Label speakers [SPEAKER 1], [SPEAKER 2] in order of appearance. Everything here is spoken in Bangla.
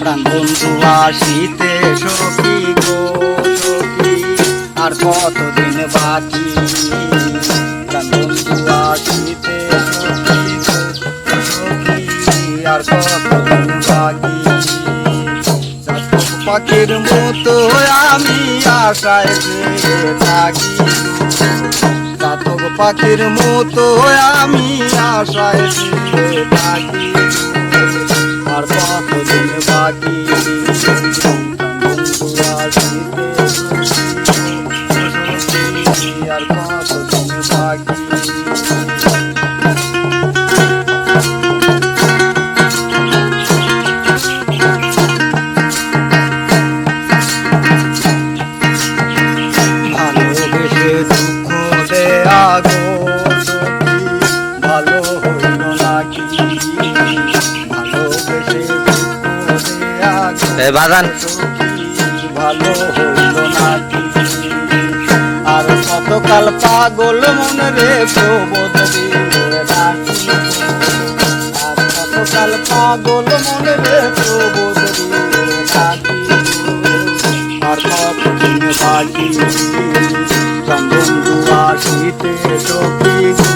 [SPEAKER 1] প্রাণ বন্ধু আসিতে সখী গো সখী আর কতদিন বাকি? প্রাণ বন্ধু আসিতে সখী সখী আর কতদিন বাকি? পাখির মতো আমি আশায় থাকি। পাখির মতো আমি আশায় থাকি। বাকি কত আসিতে বাকি সখী, ভালো হইল নাকি? আর কতকাল পাগল মনে রে প্রবোধ কতকাল পাগল রে প্রবোধ আর কতদিন বাকি বন্ধু আসিতে সখী গো